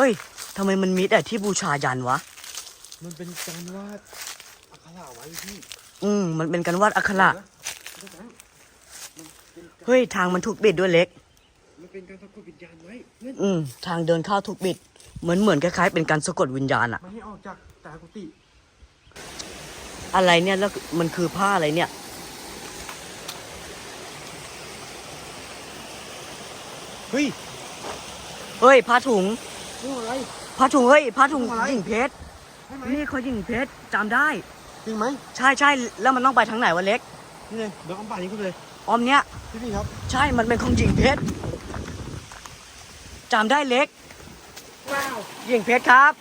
อ้ยทำไมมันมีแต่ที่บูชายันวะ มันเป็นการวาดอักขระไว้พี่อืมมันเป็นการวาดอักขระนะพี่แบงค์มันเป็นการเฮ้ยทางมันถูกบิดด้วยเล็ก มันเป็นการสะกดวิญญาณไว้เพื่อนอืม ทางเดินเข้าถูกบิด เหมือนเหมือนคล้ายๆเป็นการสะกดวิญญาณอะไม่ให้ออกจากตากุฏิอะไรเนี่ยแล้วมันคือผ้าอะไรเนี่ย เฮ้ย เฮ้ยผ้าถุง เรื่องอะไร ผ้าถุงเฮ้ยผ้าถุงอะไร หญิงเพชร ใช่ไหมนี่เขาหญิงเพชรจำได้ จริงไหมใช่ใช่แล้วมันต้องไปทางไหนวะเล็ก นี่เลยเดี๋ยวเอาป่านี้ขึ้นเลยออมเนี้ย พี่พี่ครับใช่ มันเป็นของหญิงเพชรจำได้เล็ก ว้าวหญิงเพชรครับ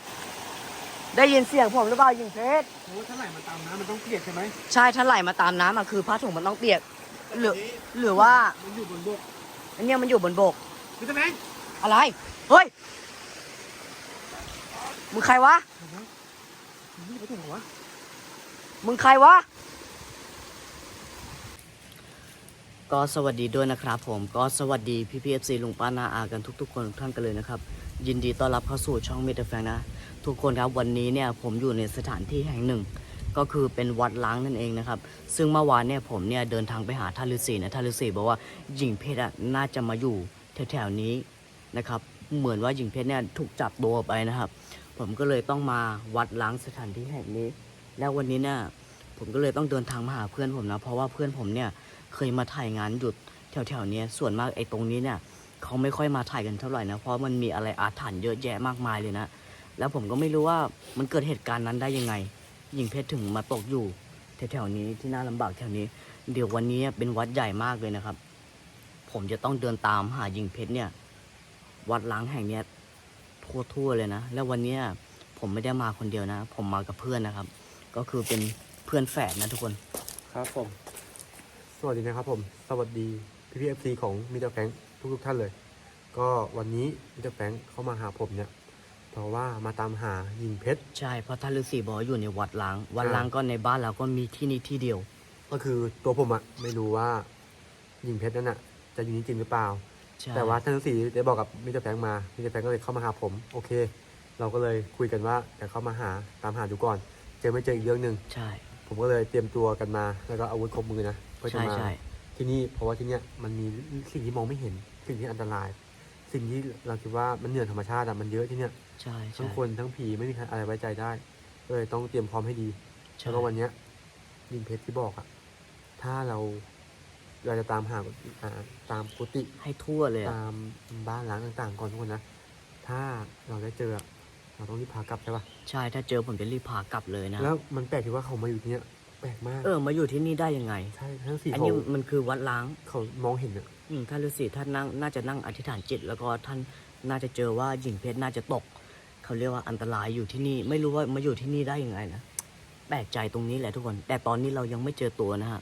ได้ยินเสียงผมหรือเปล่าหญิงเพชร โอ้ถ้าไหลมาตามน้ำมันต้องเปียกใช่ไหมใช่ถ้าไหลมาตามน้ำอะคือผ้าถุงมันต้องเปียก หรือแต่นี้หรือว่า มันอยู่บนบกอันเนี้ยมันอยู่บนบก พี่แบงค์อะไร เฮ้ย มึงใครวะเห็นไหมนี่ไปถึงหัวมึงใครวะ ก็สวัสดีด้วยนะครับ ผมก็สวัสดีพี่พีเอฟซีลุงป้านาอากันทุกๆ คนทุกท่านกันเลยนะครับ ยินดีต้อนรับเข้าสู่ช่องเมตาแฟงนะ ทุกคนครับวันนี้เนี่ยผมอยู่ในสถานที่แห่งหนึ่ง ก็คือเป็นวัดล้างนั่นเองนะครับ ซึ่งเมื่อวานเนี่ยผมเนี่ยเดินทางไปหาท่านฤาษีนะท่านฤาษีบอกว่าหญิงเพชรอะน่าจะมาอยู่แถวๆนี้นะครับ เหมือนว่าหญิงเพชรเนี่ยถูกจับตัวไปนะครับ ผมก็เลยต้องมาวัดล้างสถานที่แห่งนี้ แล้ววันนี้เนี่ยผมก็เลยต้องเดินทางมาหาเพื่อนผมนะ เพราะว่าเพื่อนผมเนี่ยเคยมาถ่ายงานหยุดแถวๆนี้ส่วนมากไอ้ตรงนี้เนี่ยเขาไม่ค่อยมาถ่ายกันเท่าไหร่นะ เพราะมันมีอะไรอาถรรพ์เยอะแยะมากมายเลยนะ แล้วผมก็ไม่รู้ว่ามันเกิดเหตุการณ์นั้นได้ยังไงหญิงเพชรถึงมาตกอยู่แถวๆนี้ที่น่าลำบากแถวนี้ เดี๋ยววันนี้เป็นวัดใหญ่มากเลยนะครับ ผมจะต้องเดินตามหาหญิงเพชรเนี่ย วัดล้างแห่งเนี้ย ทั่วๆเลยนะ แล้ววันเนี้ยผมไม่ได้มาคนเดียวนะ ผมมากับเพื่อนนะครับ ก็คือเป็นเพื่อนแฝดนะทุกคน ครับผม สวัสดีนะครับผม สวัสดีพี่พีเอฟซีของมิเตอร์แฟงทุกทุกๆท่านเลย ก็วันนี้มิเตอร์แฟงเข้ามาหาผมเนี่ย เพราะว่ามาตามหาหญิงเพชร ใช่ เพราะท่านฤาษีบอกว่าอยู่ในวัดล้าง วัดอ่าล้างก็ในบ้านเราก็มีที่นี่ที่เดียว ก็คือตัวผมอะไม่รู้ว่าหญิงเพชรนั่นอะจะอยู่นี่จริงหรือเปล่า ใช่ แต่ว่าท่านฤาษีได้บอกกับมิสเตอร์แฟรงค์มามิสเตอร์แฟรงค์ก็เลยเข้ามาหาผม โอเค เราก็เลยคุยกันว่าเดี๋ยวเข้ามาหาตามหาดูก่อน เจอไม่เจออีกเรื่องหนึ่งใช่ ผมก็เลยเตรียมตัวกันมา แล้วก็อาวุธครบมือนะเพื่อจะใช่มา ใช่ ที่นี่เพราะว่าที่เนี้ยมันมีสิ่งที่มองไม่เห็น สิ่งที่อันตราย สิ่งที่เราคิดว่ามันเหนือธรรมชาติอะมันเยอะที่เนี้ยใช่ใช่ทั้งคนทั้งผีไม่มีใครอะไรไว้ใจได้ก็เลยต้องเตรียมพร้อมให้ดี ใช่แล้วก็วันเนี้ยยิงเพชรที่บอกอะถ้าเรา เราจะตามหาอ่าตามกุฏิให้ทั่วเลยอะตามบ้านร้างต่างๆ ก่อนทุกคนนะ ถ้าเราได้เจออะเราต้องรีบพากลับใช่ปะใช่ถ้าเจอผมจะรีบพากลับเลยนะแล้วมันแปลกที่ว่าเขามาอยู่ที่เนี้ยแปลกมาก เออมาอยู่ที่นี่ได้ยังไง ใช่ทั้งสี่อันเขานี้มันคือวัดล้างเขามองเห็นอะอืมท่านฤาษีท่านนั่งน่าจะนั่งอธิษฐานจิต แล้วก็ท่านน่าจะเจอว่าหญิงเพชรน่าจะตก เขาเรียกว่าอันตรายอยู่ที่นี่ ไม่รู้ว่ามาอยู่ที่นี่ได้ยังไงนะแปลกใจตรงนี้แหละทุกคน แต่ตอนนี้เรายังไม่เจอตัวนะฮะ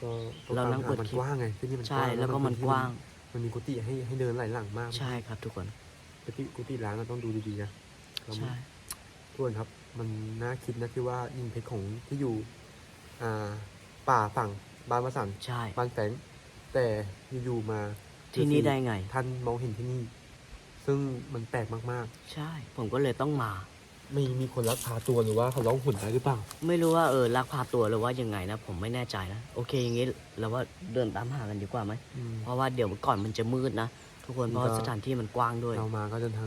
ก็ก็เรานั่งตมหเปิดมันคลิปกว้างไงที่นี่มันใช่แล้วก็มันกว้าง มันมีกุฏิให้ให้เดินหลายหลังมากใช่ครับทุกคน กุฏิกุฏิร้างเราต้องดูดีๆนะเราไม่ใช่ ทุกคนครับ มันน่าคิดนะที่ว่ายิงเพชรของที่อยู่อ่าป่าฝั่งบ้านวสันต์ใช่บ้านแฝงแต่อยู่ๆมาที่นี่ได้ไง ท่านมองเห็นที่นี่ ซึ่งมันแปลกมากใช่ ผมก็เลยต้องมาๆไม่มีคนรักพาตัวหรือว่าเขาร้องหุ่นได้หรือเปล่า ไม่รู้ว่าเออลักพาตัวหรือว่ายังไงนะผมไม่แน่ใจนะโอเคอย่างงี้เราว่าเดินตามหากันดีกว่าไหมอืม เพราะว่าเดี๋ยวก่อนมันจะมืดนะทุกคนมันเพราะก็ว่าสถานที่มันกว้างด้วย เรามาก็เดินทาง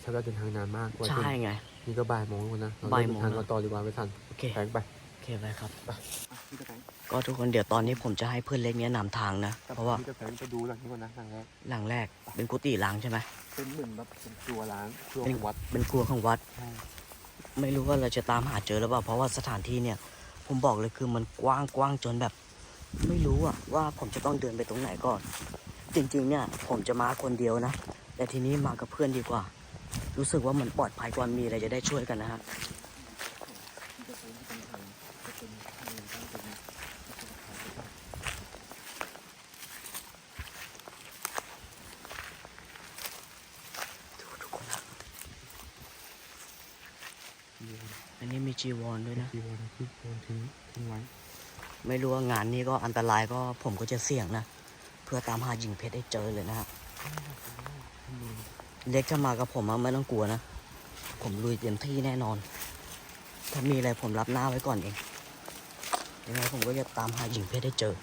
ใช้เวลาเดินทางนานมากกว่าใช่ไง นี่ก็บ่ายโมงแล้วนะเรบ่ายโมงเดินทางแล้ว กันต่อดีกว่าไปทันโอเคแฝงไปโอเคไปครับพี่กระแฝง ก็ทุกคนเดี๋ยวตอนนี้ผมจะให้เพื่อนเล็กเนี้ยนำทางนะเพราะว่าพี่กระแฝงไปดูหลังนี้ก่อนนะหลังแรกหลังแรกเป็นกุฏิล้างใช่ไหมเป็นเหมือนแบบเป็นครัวล้างครัวเป็นของวัดเป็นครัวของวัด ใช่ไม่รู้ว่าเราจะตามหาเจอหรือเปล่า เพราะว่าสถานที่เนี่ย ผมบอกเลยคือมันกว้างกว้างจนแบบ ไม่รู้อะว่าผมจะต้องเดินไปตรงไหนก่อน จริงๆ เนี่ยผมจะมาคนเดียวนะ แต่ทีนี้มากับเพื่อนดีกว่า รู้สึกว่ามันปลอดภัยกว่ามีอะไรจะได้ช่วยกันนะฮะ ดูทุกคนนะอันนี้มี จีวรด้วยนะจีวรที่โยนทิ้งทิ้งไว้ไม่รู้ว่างานนี้ก็อันตรายก็ผมก็จะเสี่ยงนะเพื่อตามหาหญิงเพชรให้เจอเลยนะฮะเล็กถ้ามากับผมอะไม่ต้องกลัวนะผมลุยเต็มที่แน่นอน ถ้ามีอะไรผมรับหน้าไว้ก่อนเองยังไงผมก็จะตามหาหญิงเพศให้เจอ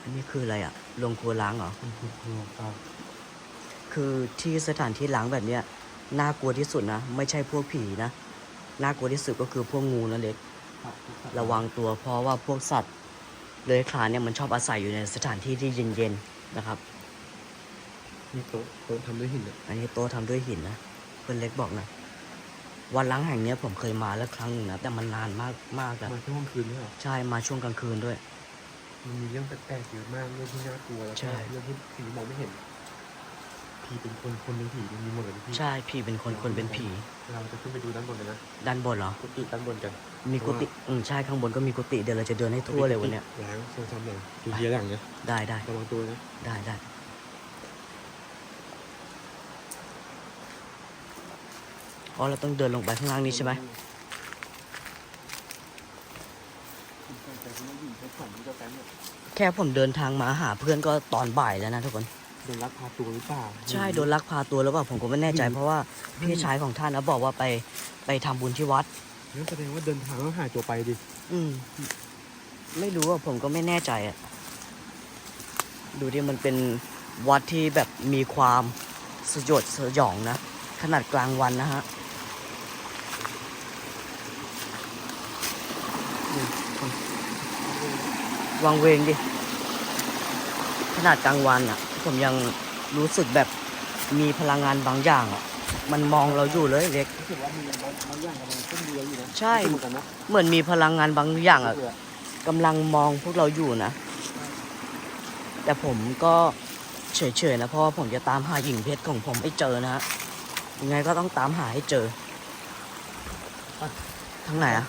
อันนี้คืออะไรอะโรงครัวล้างเหรอมันคือครัวครับ คือที่สถานที่ล้างแบบเนี้ยน่ากลัวที่สุดนะ ไม่ใช่พวกผีนะน่ากลัวที่สุดก็คือพวกงูนะเล็ก ระวังตัวเพราะว่าพวกสัตว์เลื้อยคลานเนี่ยมันชอบอาศัยอยู่ในสถานที่ที่เย็นๆนะครับนี่โต๊ะโต๊ะทำด้วยหินอะอันนี้โต๊ะทำด้วยหินนะเพื่อนเล็กบอกนะวันล้างแห่งเนี้ยผมเคยมาแล้วครั้งหนึ่งนะแต่มันนานมากมากแล้วมาช่วงกลางคืนนี่เหรอใช่มาช่วงกลางคืนด้วย มันมีเรื่องแปลกๆเยอะมากเรื่องที่น่ากลัวแล้วใช่ก็เรื่องที่ผีมองไม่เห็น ผีเป็นคนคนเป็นผีมันมีหมดเลยพี่ใช่ผีเป็นคนคนเป็นผี เราจะขึ้นไปดูด้านบนเลยนะด้านบนเหรอ กุฏิด้านบนกันมีกุฏิอืมใช่ข้างบนก็มีกุฏิเดี๋ยวเราจะเดินให้ทั่วเลยวันเนี้ยล้างโซนซ้ำหลังดูเยียหลังนะได้ได้ระวังตัวนะได้ได้อ๋อเราต้องเดินลงไปข้างล่างนี้ใช่ไหมแค่ผมเดินทางมาหาเพื่อนก็ตอนบ่ายแล้วนะทุกคนโด นลักพาตัวหรือเปล่าใช่โดนลักพาตัวแล้วเปล่าผมก็ไม่แน่ใจเพราะว่าพี่ชายของท่านนะบอกว่าไปไปทำบุญที่วัดงั้นแสดงว่าเดินทางแล้วหายตัวไปดิอืม ไม่รู้ว่าผมก็ไม่แน่ใจอะดูที่มันเป็นวัดที่แบบมีความสยดสยองนะ ขนาดกลางวันนะฮะอืมวังเวงดิ ขนาดกลางวันอะ ผมยังรู้สึกแบบมีพลังงานบางอย่างอะมันมองเราอยู่เลยเล็กรู้สึกว่ามีบางบางอย่างกำลังขึ้นเรืออยู่นะใช่เหมือนกันนะเหมือนมีพลังงานบางอย่างอะเรือกำลังมองพวกเราอยู่นะ แต่ผมก็เฉยๆนะเพราะว่าผมจะตามหาหญิงเพชรของผมให้เจอนะฮะยังไงก็ต้องตามหาให้เจอทางไหนอะ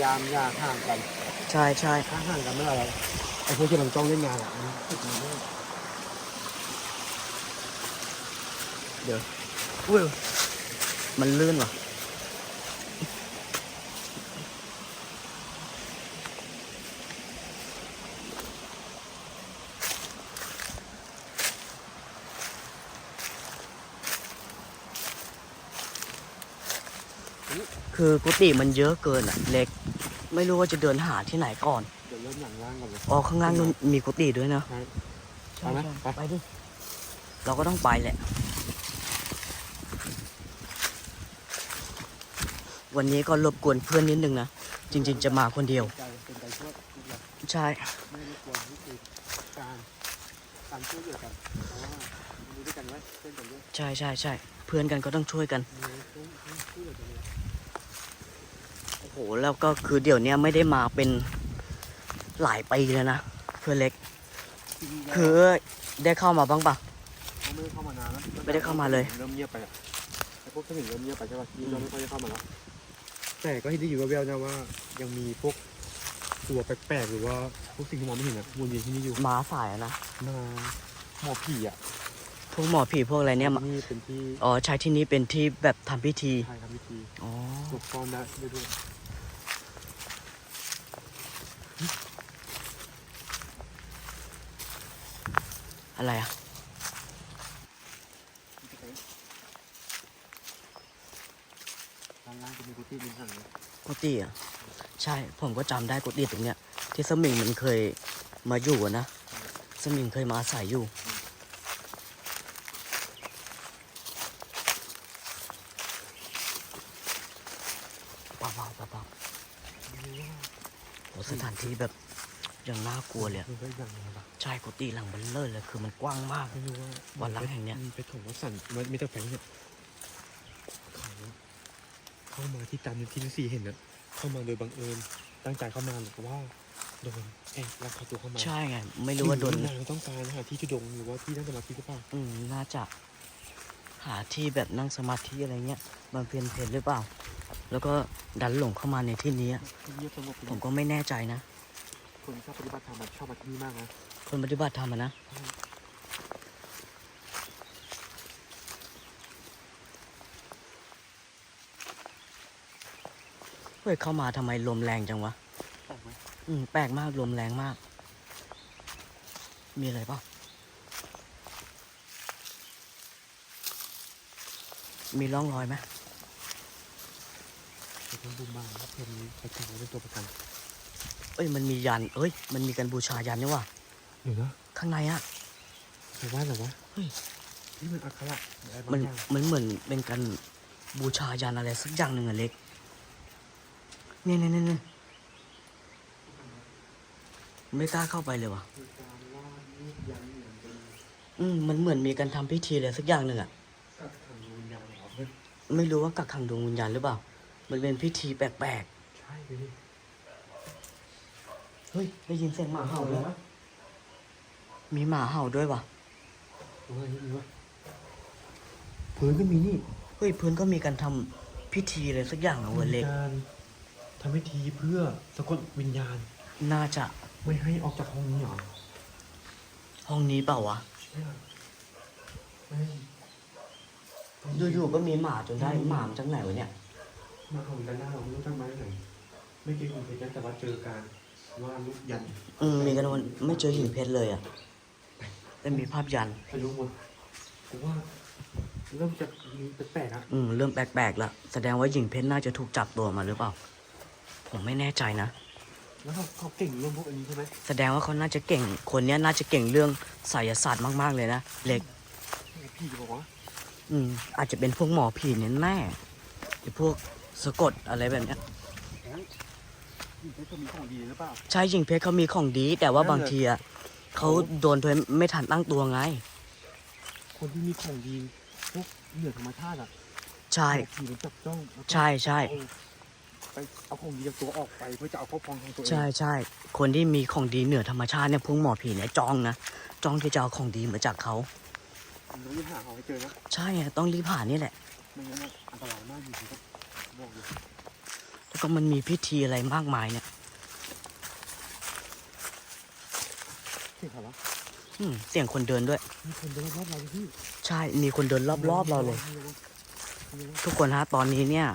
ยายามอย่าห่างกันใช่ใช่ถ้าห่างกันเมื่อไหร่ไอ้พวกที่มันจ้องเล่นงานอะมันติดมือด้วยอุ้ยมันลื่นว่ะคือกุฏิมันเยอะเกินอะ เล็ก ไม่รู้ว่าจะเดินหาที่ไหนก่อน เดี๋ยวเริ่มหลังล่างก่อนเลยอ๋อข้างล่างนู้นมีกุฏิด้วยนะใช่ใช่ไปไหมใช่ไปไปดิ เราก็ต้องไปแหละ วันนี้ก็รบกวนเพื่อนนิดนึงนะ จริง ๆ จะมาคนเดียวใจเป็นใจช่วยทุกอย่างใช่ไม่ได้ควรนี่คือการการช่วยเหลือกันเพราะว่ามันอยู่ด้วยกันไว้เช่นกันด้วยใช่ใช่ใช่เพื่อนกันก็ต้องช่วยกัน แล้วก็คือเดี๋ยวเนี้ยไม่ได้มาเป็นหลายปีแล้วนะเพื่อนเล็กที่นี่ก็คือได้เข้ามาบ้างปะเขาไม่ได้เข้ามานานแล้วไม่ได้เข้ามาเลยเริ่มเงียบไปอะไอ้พวกสนิทเริ่มเงียบไปใช่ป่ะนี่ก็ไม่ค่อยได้เข้ามาแล้วแต่ก็ที่ได้อยู่แววๆนะว่า ยังมีพวกตัวแปลกๆหรือว่าพวกสิ่งที่มองไม่เห็นอะวนเวียนที่นี่อยู่มาสายอะนะมาหมอผีอะพวกหมอผีพวกอะไรเนี่ยมานี่เป็นที่อ๋อใช้ที่นี้เป็นที่แบบทำพิธีไทยทำพิธีอ๋อหลบซ่อนได้ด้วย อะไรอะล่างจะมีกุฏิริมหางเลยกุฏิอะใช่ผมก็จำได้กุฏิตรงเนี้ย ที่สมิงมันเคยมาอยู่อะนะสมิงเคยมาอาศัยอยู่ เบาๆเบาๆโหสถานที่แบบ ยังน่ากลัวเลยอะมันก็อย่างนี้ปะใช่กุฏิหลังเบันเลิศเลยคือมันกว้างมาก ไม่รู้ว่าวันหลังแห่งเนี้ย มีไปถงวัดสันมันมีแต่แฝงเนี่ยเขาเข้ามาที่ตามที่ที่สี่เห็นน่ะเข้ามาโดยบังเอิญตั้งใจเข้ามาหรือว่าโดนแอบลักพาตัวเข้ามาใช่ไงไม่รู้ว่าโดนหอนางต้องการหาที่จุดงหรือว่าที่นั่งสมาธิหรือเปล่าอืมน่าจะหาที่แบบนั่งสมาธิอะไรเงี้ยบำเพ็ญเพลหรือเปล่า แล้วก็ดันหลงเข้ามาในที่นี้อะเงียบสงบผมก็ไม่แน่ใจนะ คนชอบปฏิบัติธรรมชอบมาที่นี่มากนะคนปฏิบัติธรรมนะ เฮ้ยเข้ามาทำไมลมแรงจังวะ แปลกมอืมแปลกมากลมแรงมาก มีอะไรปล่ามีร่องรอยไหมเป็นบุมบ้างเป็นไปกลางเป็นตัวประกัน อ้ยมันมียัน เอ้ย มันมีการบูชายันนี่ว่ะเดี๋ยวนะข้างในอะแต่ว่าเหรอวะเฮ้ยนี่มันอักขระอะไรบามังนอย่างมันเหมือนเป็นการบูชายันอะไรสักอย่างหนึ่งอะเล็กเนี่ยเนี่ยเนี่ยเนี่ยไม่กล้าเข้าไปเลยว่ะ คือการวาดรูปยันเหมือนเป็นอืมมันเหมือนมีการทำพิธีอะไรสักอย่างหนึ่งอะกักขังดวงวิญญาณเหรอเฮ้ยไม่รู้ว่ากักขังดวงวิญญาณหรือเปล่า มันเป็นพิธีแปลกใช่ไปดิๆ เฮ้ยได้ยินเสียงหมาเห่าด้วยมีหมาเห่าด้วยว่ะตรงไหนนี่วะพื้นก็มีนี่เฮ้ยพื้นก็มีการทำพิธีอะไรสักอย่างอะเว้ยเล็ก การทำพิธีเพื่อสะกดวิญญาณ น่าจะไม่ให้ออกจากห้องนี้เหรอห้องนี้เปล่าวะใช่ไม่อยู่ๆก็มีหมาจนได้หมามาจากไหนวะเนี่ย มาของกันหน้าเราไม่รู้จักมาที่ไหนไม่เกี่ยวกับเพชรนะแต่ว่าเจอการ วาดรูปยันอืมมีกันวันไม่เจอหินเพชรเลยอะแต่มีภาพยันไปรู้หมดกูว่าเริ่มจะมีแปลกๆอะอืมเริ่มแปลกๆแล้วแสดงว่าหญิงเพชรน่าจะถูกจับตัวมาหรือเปล่า ผมไม่แน่ใจนะ แล้วเขาเขาเก่งเรื่องพวกอันนี้ใช่ไหมแสดงว่าเขาน่าจะเก่ง คนเนี้ยน่าจะเก่งเรื่องไสยศาสตร์มากๆเลยนะเล็ก พี่บอกว่าอืมอาจจะเป็นพวกหมอผีเนี่ยแน่หรือพวกสะกดอะไรแบบเนี้ย พี่เขามีของดีหรือเปล่าใช่หญิงเพชรเขามีของดี แต่ว่านั่นบางเลยทีอะเขาโดนโดยไม่ทันตั้งตัวไง คนที่มีของดีพวกเหนือธรรมชาติอะใช่เอาผีมันจับจ้องแล้วก็ใช่ใช่เอาไปเอาของดีจากตัวออกไปเพื่อจะเอาครอบครองของตัวเองใช่ใช่คนที่มีของดีเหนือธรรมชาติเนี่ยพวกหมอผีเนี่ยจ้องนะจ้องที่จะเอาของดีมาจากเขามันต้องรีบหาเอาให้เจอนะใช่ไงต้องรีบผ่านนี่แหละ ไม่งั้นอะอันตรายมากอยู่ที่ก็บอกเลย แล้วก็มันมีพิธีอะไรมากมายเนี่ยเสียงใครวะอืมเสียงคนเดินด้วย มีคนเดินรอบๆเราดิพี่ใช่ มีคนเดินรอบๆเราเลย ทุกคนฮะตอนนี้เนี่ย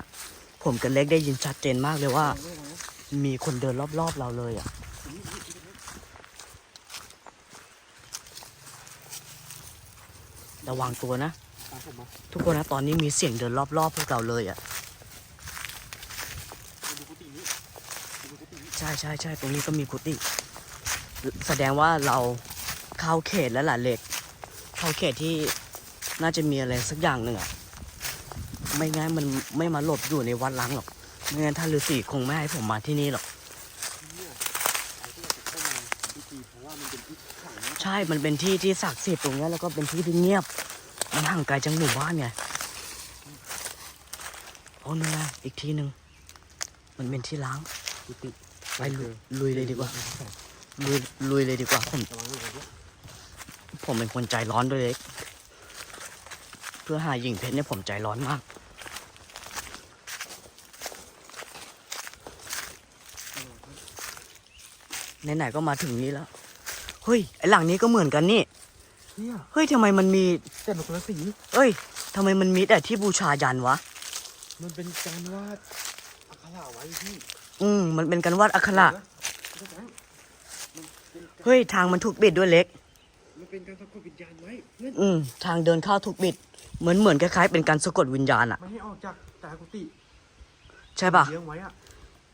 ผมกับเล็กได้ยินชัดเจนมากเลยว่า มีคนเดินรอบๆเราเลยอะ ระวังตัวนะ ตามผมมาทุกคนนะตอนนี้มีเสียงเดินรอบๆพวกเราเลยอะ ดูกุฏินี้ดูกุฏินี้ ใช่ใช่ใช่ตรงนี้ก็มีกุฏิแสดงว่าเราเข้าเขตแล้วล่ะเล็ก เข้าเขตที่น่าจะมีอะไรสักอย่างหนึ่งอะไม่งั้นมันไม่มาหลบอยู่ในวัดล้างหรอกไม่งั้นท่านฤาษีคงไม่ให้ผมมาที่นี่หรอกใช่ มันเป็นที่ที่ศักดิ์สิทธิ์ตรงนี้แล้วก็เป็นที่ที่เงียบ มันห่างไกลจากหมู่บ้านไงโอ้นั่นไงอีกทีหนึ่งมันเป็นที่ล้างกุฏิ ไปลุยลุยเลยดีกว่าลุยลุยเลยดีกว่าผมระวังระวังด้วยผมเป็นคนใจร้อนด้วยเล็ก เพื่อหาหญิงเพชรเนี่ยผมใจร้อนมากไหนๆก็มาถึงนี้แล้ว เฮ้ย ไอหลังนี้ก็เหมือนกันนี่เนี่ยเฮ้ยทำไมมันมีแต่มันคนละสีเอ้ยทำไมมันมีแต่ที่บูชายันวะ มันเป็นการวาดอักขระไว้พี่ อืมมันเป็นการวาดอักขระนะมันเป็นการเฮ้ยทางมันถูกบิดด้วยเล็ก มันเป็นการสะกดวิญญาณไว้เพื่อนอืม ทางเดินเข้าถูกบิด เหมือนเหมือนคล้ายๆเป็นการสะกดวิญญาณอะไม่ให้ออกจากแต่กุฏิใช่ปะเลี้ยงไว้อะ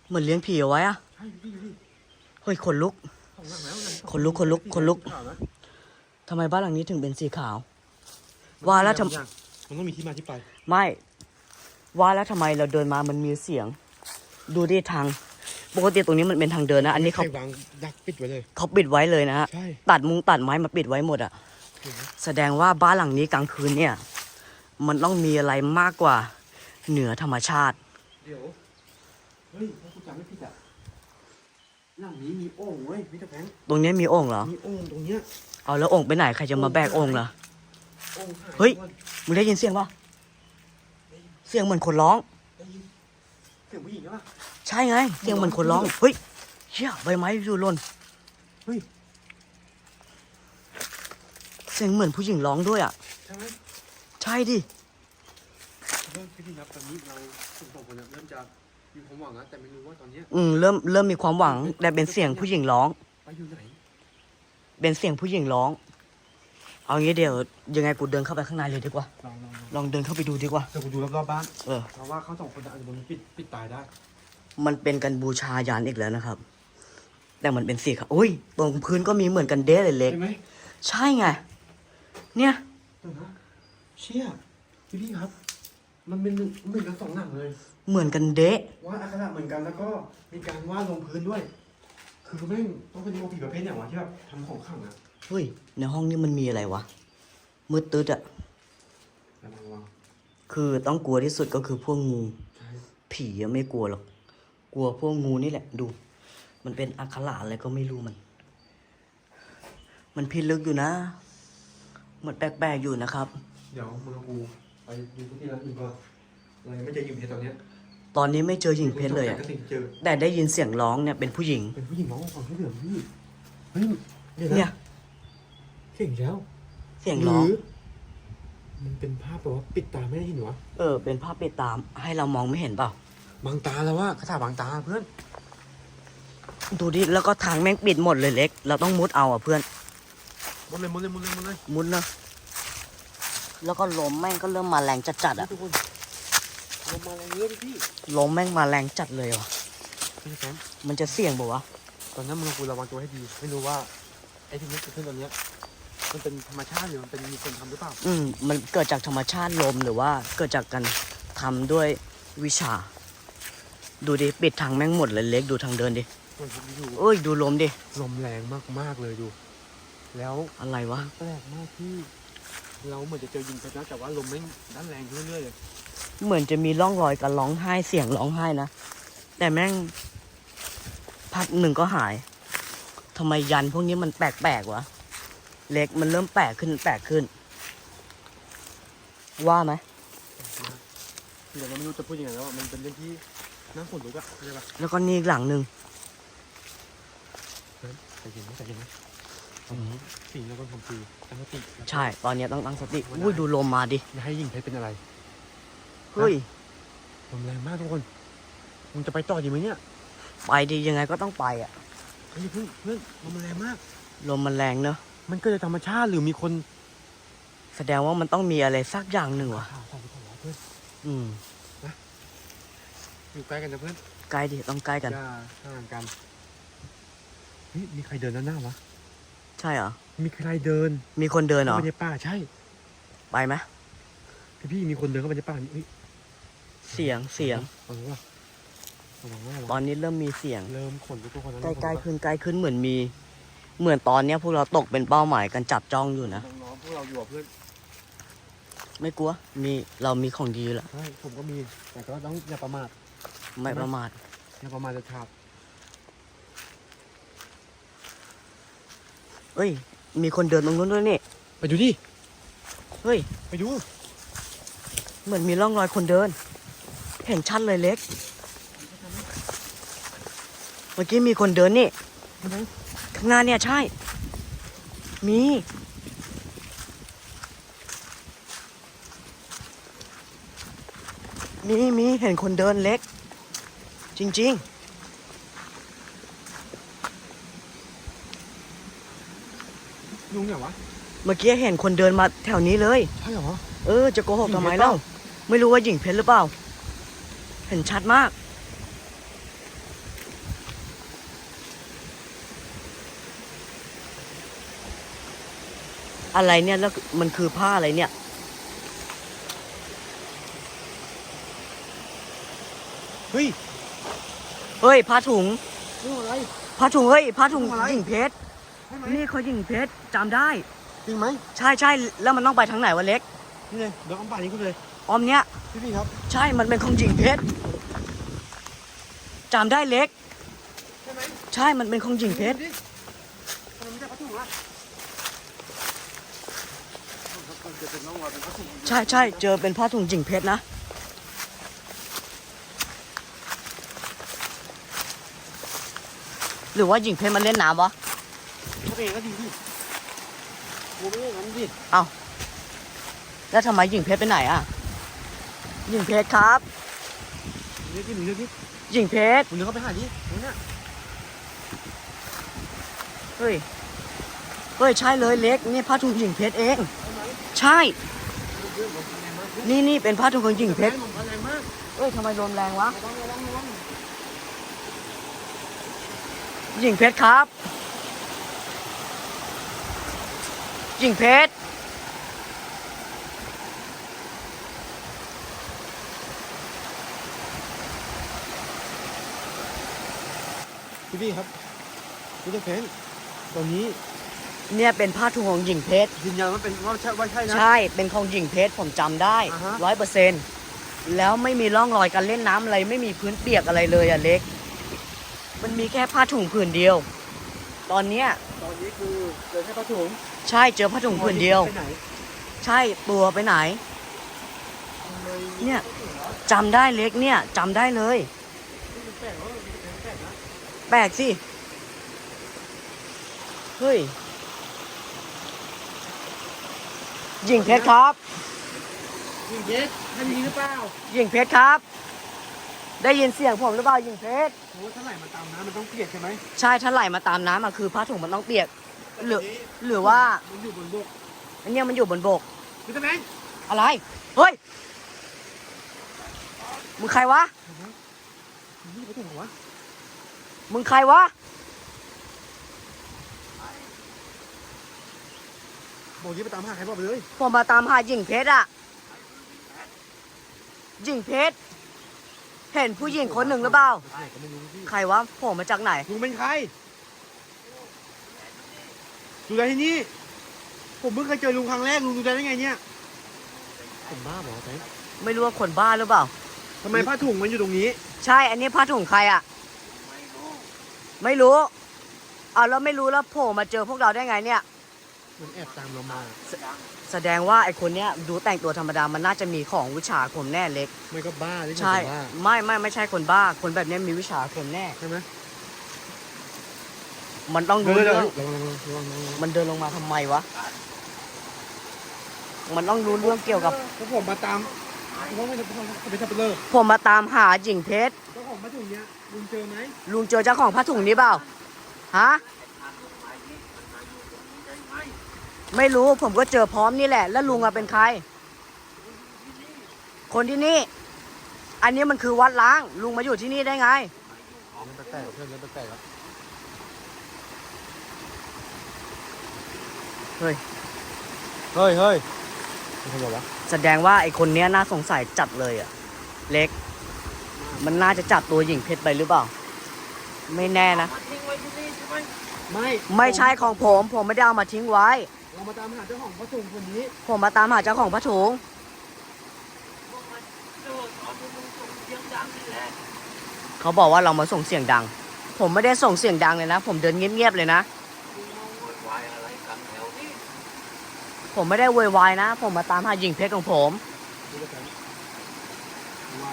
เหมือนเลี้ยงผีเอาไว้อะใช่พี่พี่เฮ้ยขนลุกสองหลังแล้วไงขนลุกขนลุกขนลุกข่าวนะทำไมบ้านหลังนี้ถึงเป็นสีขาว ว่าแล้วทำมันต้องมีที่มาที่ไป ไม่ ว่าแล้วทำไมเราเดินมามันมีเสียง ดูดิทางปกติตรงนี้มันเป็นทางเดินนะ อันนี้เขาใครวางดักปิดไว้เลย เขาปิดไว้เลยนะฮะใช่ ตัดมุงตัดไม้มาปิดไว้หมดอะแสดงว่าบ้านหลังนี้กลางคืนเนี่ย มันต้องมีอะไรมากกว่าเหนือธรรมชาติ เดี๋ยว เฮ้ยถ้ากูจำไม่ผิดอะหลังนี้มีโอ่งเว้ยมิสเตอร์แฟรงค์ตรงนี้มีโอ่งเหรอ มีโอ่งตรงเนี้ยเอาแล้วโอ่งไปไหนใครจะมาแบกโอ่งล่ะ โอ่งหายเฮ้ยก่อนมึงได้ยินเสียงปะเสียงเหมือนคนร้องได้ยินเสียงผู้หญิงใช่ปะใช่ไงเสียงเหมือนคนร้อง เฮ้ยเชี่ยใบไม้อยู่หล่นเฮ้ยเสียงเหมือนผู้หญิงร้องด้วยอะ ใช่ไหมใช่ดิ เริ่มพี่นับตอนนี้เราสองคนเนี่ยเริ่มจะมีความหวังนะแต่ไม่รู้ว่าตอนเนี้ยอืมเริ่มเริ่มมีความหวังแต่เป็นเสียงผู้หญิงร้อง ไปอยู่ไหน เป็นเสียงผู้หญิงร้อง เอางี้เดี๋ยวยังไงกูเดินเข้าไปข้างในเลยดีกว่า ลองลองลองลองเดินเข้าไปดูดีกว่า เดี๋ยวกูดูรอบๆบ้านเออ เพราะว่าเขาสองคนอาจจะโดนปิดปิดตายได้มันเป็นกันบูชายันอีกแล้วนะครับ แต่มันเป็นสีขาวอุ้ย ตรงพื้นก็มีเหมือนกันเด้เลยเล็ก ใช่ไหมใช่ไง เนี่ย เดี๋ยวนะเชี่ยพี่พี่ครับ มันเป็นเหมือนกันสองหนังเลยเหมือนกันเดะวาดอักขระเหมือนกันแล้วก็มีการวาดลงพื้นด้วย คือแม่งต้องเป็นโอปีประเภทอย่างวะที่แบบทำของขังอะ เฮ้ย ในห้องนี้มันมีอะไรวะ มืดตึ๊ดอะระวังระวังคือต้องกลัวที่สุดก็คือพวกงู ใช่ผีอะไม่กลัวหรอก กลัวพวกงูนี่แหละดู มันเป็นอักขระอะไรก็ไม่รู้มัน มันพิลึกอยู่นะ มันแปลกๆอยู่นะครับ เดี๋ยวมึงกับกูไปดูที่ร้านอื่นก่อนเรายังไม่เจอหญิงเพชรตอนเนี้ยตอนนี้ไม่เจอหญิงเพชรเลยอะก็สิ่งที่เจอแต่ได้ยินเสียงร้องเนี่ยเป็นผู้หญิง เป็นผู้หญิงร้องขอให้เหลืองพี่เฮ้ยเดี๋ยวเนี่ยนะ เสียงอีกแล้วเสียงร้องหมันเป็นภาพแบบว่าปิดตาไม่ได้เห็นวะเออ เป็นภาพปิดตาม ให้เรามองไม่เห็นเปล่า บางตาแล้วว่าคาถาบางตาเพื่อนดูดิ แล้วก็ทางแม่งปิดหมดเลยเล็ก เราต้องมุดเอาอะเพื่อน หมดเลยหมดเลยหมดเลยหมดเลยมุดเนอะแล้วก็ลมแม่งก็เริ่มมาแรงจัดๆอะ ทุกคนลงมาอะไรเงี้ยพี่ลมแม่งมาแรงจัดเลยว่ะ พี่แฟนมันจะเสี่ยงป่าวะ ตอนนั้นมึงกับกูระวังตัวให้ดี ไม่รู้ว่าไอ้ที่นี้เกิดขึ้นตอนเนี้ย มันเป็นธรรมชาติหรือมันเป็นมีคนทำหรือเปล่า อืมมันเกิดจากธรรมชาติลมหรือว่าเกิดจากการทำด้วยวิชา ดูดิปิดทางแม่งหมดเลยเล็กดูทางเดินดิส่วนผมอยู่เอ้ยดูลมดิลมแรงมากๆเลยดู แล้วอะไรวะแปลกมากที่ เราเหมือนจะเจอยิงเพชรนะแต่ว่าลมแม่งด้านแรงขึ้นเรื่อยๆเลยเหมือนจะมีร่องรอยการร้องไห้เสียงร้องไห้นะแต่แม่งพักหนึ่งก็หายทำไมยันพวกนี้มันแปลกๆวะ เล็กมันเริ่มแปลกขึ้นแปลกขึ้น ว่าไหมเดี๋ยวเราไม่รู้จะพูดยังไงแล้วอะมันเป็นเรื่องที่น่าขนลุกอะเข้าใจปะแล้วก็นี่อีกหลังหนึ่งใจเย็นนะใจเย็นนะสิ่งที่เราต้องทำคือตั้งสติใช่ ตอนนี้ต้องตั้งสติอุ้ยดูลมมาดิอย่าให้ยิงเพชรเป็นอะไรเฮ้ยลมแรงมากทุกคนมึงจะไปต่อดีไหมเนี่ยไปดียังไงก็ต้องไปอะเฮ้ยเพื่อนเพื่อนลมมันแรงมาก ลมมันแรงเนอะ มันเกิดจากธรรมชาติหรือมีคนแสดงว่ามันต้องมีอะไรสักอย่างหนึ่งวะข่าวข่าวข่าวเพื่อนอืมอยู่ใกล้กันนะเพื่อนใกล้ดิต้องใกล้กันอย่าห่างกันเฮ้ยมีใครเดินด้านหน้าวะใช่เหรอมีใครเดินมีคนเดินเหรอเข้าไปในป่าใช่ไปไหมพี่พี่มีคนเดินเข้าไปในป่านี่เฮ้ยเสียงเสียง ระวังว่าระวังว่าระตวัองนนี้เริ่มมีเสียง เริ่มขนลุกทุกคนแล้วใกนะล้ใกล้ๆขึ้นใกล้ขึ้นเหมือนมี เหมือนตอนเนี้ยพวกเราตกเป็นเป้าหมายกันจับจ้องอยู่นะ น้องๆพวกเราอยู่กับเพื่อนไม่กลัว มีเรามีของดีอยู่แล้วใช่ผมก็มี แต่ก็ต้องอย่าประมาทไม่ประมาทอย่าประมาทจะขาดเอ้ย มีคนเดินตรงนู้นด้วยนี่ ไปดูดิ เฮ้ย ไปดู เหมือนมีร่องรอยคนเดิน เห็นชัดเลยเล็ก เมื่อกี้มีคนเดินนี่เห็นไหม ข้างหน้าเนี่ยใช่ มี มีมีเห็นคนเดินเล็ก จริงยุงเหรอวะๆเมื่อกี้เห็นคนเดินมาแถวนี้เลย ใช่เหรอ เออ จะโกหกทำไมหญิงเพชรเล่า ไม่รู้ว่าหญิงเพชรหรือเปล่า เห็นชัดมาก อะไรเนี่ยแล้วมันคือผ้าอะไรเนี่ย เฮ้ย เฮ้ยผ้าถุงเรื่องอะไร ผ้าถุงเฮ้ยผ้าถุงอะไร หญิงเพชรใช่ไหมนี่เขาหญิงเพชรจำได้ จริงไหมใช่ใช่แล้วมันต้องไปทางไหนวะเล็กนี่เลยเดี๋ยวเอาป่านี้กูเลย ออมเนี้ย พี่พี่ครับใช่มันเป็นของหญิงเพชรจำได้เล็ก ใช่ไหมใช่มันเป็นของหญิงเพชรดูดิทำไมไม่ได้ผ้าถุงล่ะจะ เป็นน้องวาเป็นผ้าถุงใช่ใช่เจอเป็นผ้าถุงหญิงเพชรนะ หรือว่าหญิงเพชรมันเล่นน้ำวะเขาเองก็ดีดิกูไม่ได้งั้นดิแล้วทำไมหญิงเพชรไปไหนอะหญิงเพชรครับเรียกที่หนึ่งเรียกที่หหญิงเพชรคุณเดินเข้าไปหาดินู่นน่ะเฮ้ยเฮ้ยใช่เลยเล็กนี่ผ้าถุงหญิงเพชรเอง ใช่ นี่นี่เป็นผ้าถุงของหญิงเพชรเอ้ยทำไมลมแรงวะหญิงเพชรครับหญิงเพชรพี่ครับพี่เจ้าแข็งตอนนี้ เนี่ยเป็นผ้าถุงของหญิงเพชร ยืนยันว่าเป็นว่าใช่ว่าใช่นะ ใช่ เป็นของหญิงเพชรผมจำได้อ่าฮะ ร้อยเปอร์เซ็นต์แล้วไม่มีร่องรอยการเล่นน้ำอะไร ไม่มีพื้นเปียกอะไรเลยอะเล็ก มันมีแค่ผ้าถุงผืนเดียว ตอนเนี้ยตอนนี้คือเจอแค่ผ้าถุงใช่เจอผ้าถุงผืนเดียว ไปไหนใช่ตัวไปไหนเลยเนี่ยจำได้เล็กเนี่ยจำได้เลย แปลกว่าแปลกนะแปลกสิ เฮ้ย หญิงเพชรครับ ยิงเพชรท่านมีหรือเปล่าหญิงเพชรครับ ได้ยินเสียงผมหรือเปล่าหญิงเพชรโอ้ถ้าไหลมาตามน้ำมันต้องเปียกใช่ไหมใช่ถ้าไหลมาตามน้ำอะคือผ้าถุงมันต้องเปียก หรือแต่ทีนี้หรือว่ามันอยู่บนบกอันเนี้ยมันอยู่บนบกพี่เจ้าแข็งอะไรเฮ้ยมึงใครวะนี่ผ้าถุงเหรอวะมึงใครวะ บอกยี่ไปตามหาใครบอกไปเลย ผมมาตามหาหญิงเพชรอะหญิงเพชร เห็นผู้หญิงคนหนึ่งหรือเปล่าใช่ก็ไม่รู้พี่ใครวะผมมาจากไหน ลุงเป็นใครดูแลที่นี่ ผมเพิ่งเคยเจอลุงครั้งแรกลุงดูแลได้ไงเนี่ย ผมบ้าบอกไหมไม่รู้ว่าคนบ้าหรือเปล่า ทำไมผ้าถุงมันอยู่ตรงนี้ ใช่ อันนี้ผ้าถุงใครอะไม่รู้เอาแล้วไม่รู้แล้วโผล่มาเจอพวกเราได้ไงเนี่ย มันแอบตามเรามา แสดงว่าไอ้คนเนี้ยดูแต่งตัวธรรมดา มันน่าจะมีของวิชาอาคมแน่เล็ก ไม่ก็บ้าหรือใช่ บ้าไม่ไม่ไม่ใช่คนบ้า คนแบบเนี้ยมีวิชาอาคมแน่ ใช่ไหมมันต้องรู้เดี๋ยวเรื่องระวังระวังระวังระวังมันเดินลงมาทำไมวะ มันต้องรู้เรื่องเกี่ยวกับ พวกผมมาตามว่าไม่ใช่ไม่ใช่เป็นเลิกผมมาตามหาหญิงเพชรเจ้าของผ้าถุงเนี้ยลุงเจอไหมลุงเจอเจ้าของผ้าถุงนี้เปล่า ฮะ ไม่รู้ผมก็เจอพร้อมนี่แหละ แล้วลุงอะเป็นใคร คนที่นี่ อันนี้มันคือวัดล้าง ลุงมาอยู่ที่นี่ได้ไง มันแปลกๆเพื่อนมันแปลกๆครับเฮ้ย เฮ้ยเฮ้ยมันทำไมวะแสดงว่าไอ้คนเนี้ยน่าสงสัยจัดเลยอะเล็ก มันน่าจะจับตัวหญิงเพชรไปหรือเปล่า ไม่แน่นะไม่ ไม่ใช่ของผม ผมไม่ได้เอามาทิ้งไว้ เรามาตามหาเจ้าของผ้าถุงคนนี้ผมมาตามหาเจ้าของผ้าถุงเขาบอกว่าเรามาส่งเสียงดัง ผมไม่ได้ส่งเสียงดังเลยนะ ผมเดินเงียบๆเลยนะ ผมไม่ได้โวยวายนะ ผมมาตามหาหญิงเพชรของผม ดูแล้วกันว่า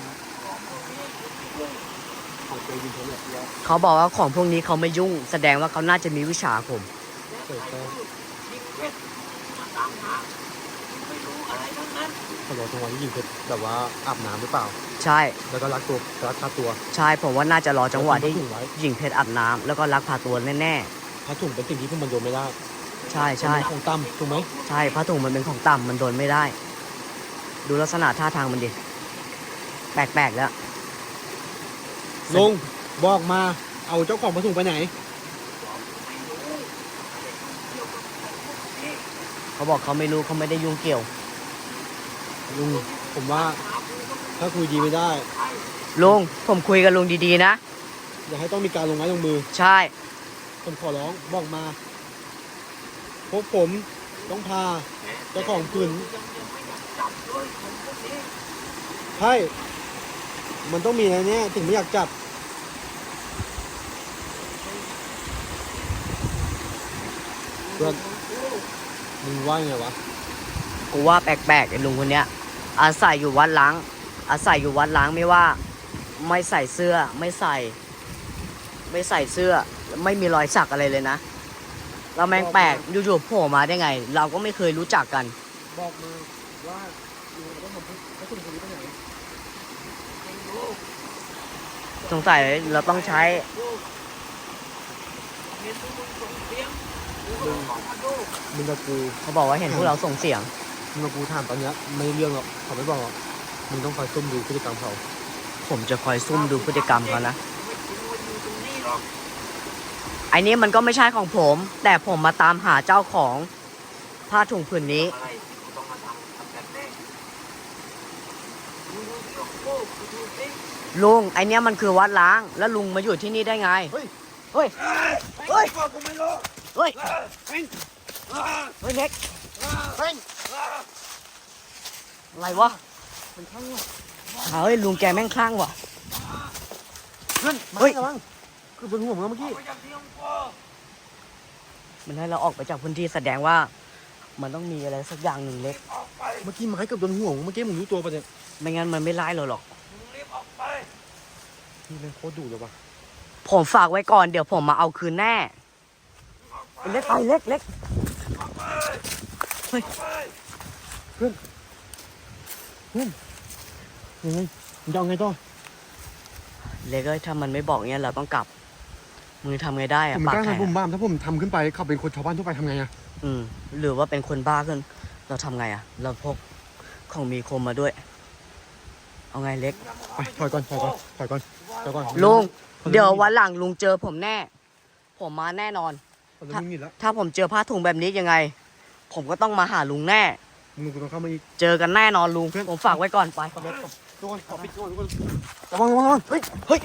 เขาเจยิงเขาเลยว่าเขาบอกว่าของพวกนี้เขาไม่ยุ่ง แสดงว่าเขาน่าจะมีวิชาอาคมเปิดก็ เขารอจังหวะที่ยิงเพชรแบบว่าอาบน้ำหรือเปล่า ใช่ แล้วก็รักตัวรักพาตัวใช่ผมว่าน่าจะรอจังหวะที่ผ้าถุงไว้หญิงเพชรอาบน้ำแล้วก็ลักพาตัวแน่ผ้าถุงเป็นสิ่งที่พวกมันโยนไม่ได้ๆ ใช่ใช่มันเป็นของต่ำถูกไหมใช่ผ้าถุงมันเป็นของต่ำมันโดนไม่ได้ ดูลักษณะท่าทางมันดิแปลกๆแล้วลุงบอกมาเอาเจ้าของผ้าถุงไปไหน เขาบอกเขาไม่รู้เขาไม่ได้ยุ่งเกี่ยว ลุงผมว่า ถ้าคุยดีไม่ได้ ลุงผมคุยกับลุงดีๆนะ อย่าให้ต้องมีการลงไม้ลงมือ ใช่ ผมขอร้องบอกมา พวกผมต้องพาเจ้าของคืนใช่มันต้องมีนะเนี่ยถึงไม่อยากจับ เพื่อนมึงว่าไงวะ กูว่าแปลกๆไอ้ลุงคนเนี้ย อาศัยอยู่วัดล้าง อาศัยอยู่วัดล้างไม่ว่า ไม่ใส่เสื้อไม่ใส่ ไม่ใส่เสื้อ ไม่มีรอยสักอะไรเลยนะ เราแม่งแปลกอยู่ๆโผล่มาได้ไง เราก็ไม่เคยรู้จักกัน บอกมาว่าลุงต้องทำให้ถึงคนนี้ไปไหนสงสัยเราต้องใช้มึงกับกูเขาบอกว่าเห็นพวกเราส่งเสียง มึงกับกูถามตอนเนี้ยไม่ได้เรื่องหรอกเขาไม่บอกหรอกมึงต้องคอยซุ่มดูพฤติกรรมเขาผมจะคอยซุ่มดูพฤติกรรมเขานะ ไอ้นี้มันก็ไม่ใช่ของผม แต่ผมมาตามหาเจ้าของผ้าถุงผืนนี้อะไรที่กูต้องมาทำทำแบบนี้มึงดูสิของกูกูดูสิลุงไอเนี้ยมันคือวัดล้าง แล้วลุงมาอยู่ที่นี่ได้ไง เฮ้ย เฮ้ย เฮ้ยกูไม่รู้เฮ้ยเฮ้ยเฮ้ยเล็กเฮ้ย อะไรวะมันข้างว่ะเฮ้ยลุงแกแม่งคลั่งว่ะ เพื่อนมาเฮ้ย ระวังคือบนหัวมึงเมื่อกี้ไปจากที่ของกูมันให้เราออกไปจากพื้นที่แสดงว่า มันต้องมีอะไรสักอย่างหนึ่งเล็กออกไปเมื่อกี้ไม้เกับโดนหัวมึงเมื่อกี้มึงรู้ตัวปะเนี่ยไม่งั้นมันไม่ไล่เราหรอกมึงรีบออกไปนี่แม่งโคตรดุเลยว่ะผมฝากไว้ก่อนเดี๋ยวผมมาเอาคืนแน่ออกไปเล็กไปเล็กเล็ก ออกไปเฮ้ยออกไปยังไงมึงจะเอาไงต่อเล็กเอ้ยถ้ามันไม่บอกเนี้ยเราต้องกลับมึงทำไงได้ผอะมปากกล้าแข็งทำบุมอะบ้ามถ้าผมทำขึ้นไปเขาเป็นคนชาวบ้านทั่วไปทำไงอะอืม หรือว่าเป็นคนบ้าขึ้น เราทำไงอะเราพกของมีคมมาด้วย เอาไงเล็ก ไปถอยก่อนถอยก่อนถอยก่อนถอยก่อนลุงขาเดี๋ยววันหลังลุงเจอผมแน่ ผมมาแน่นอนเขาจะมึงหงิดแล้วถ้าผมเจอผ้าถุงแบบนี้ยังไง ผมก็ต้องมาหาลุงแน่ มึงกูต้องเข้ามาอีก เจอกันแน่นอนลุง ผมฝากไว้ก่อนไป ทุกคนขอปิดก่อนทุกคนระวังระวังระวังเฮ้ย เฮ้ย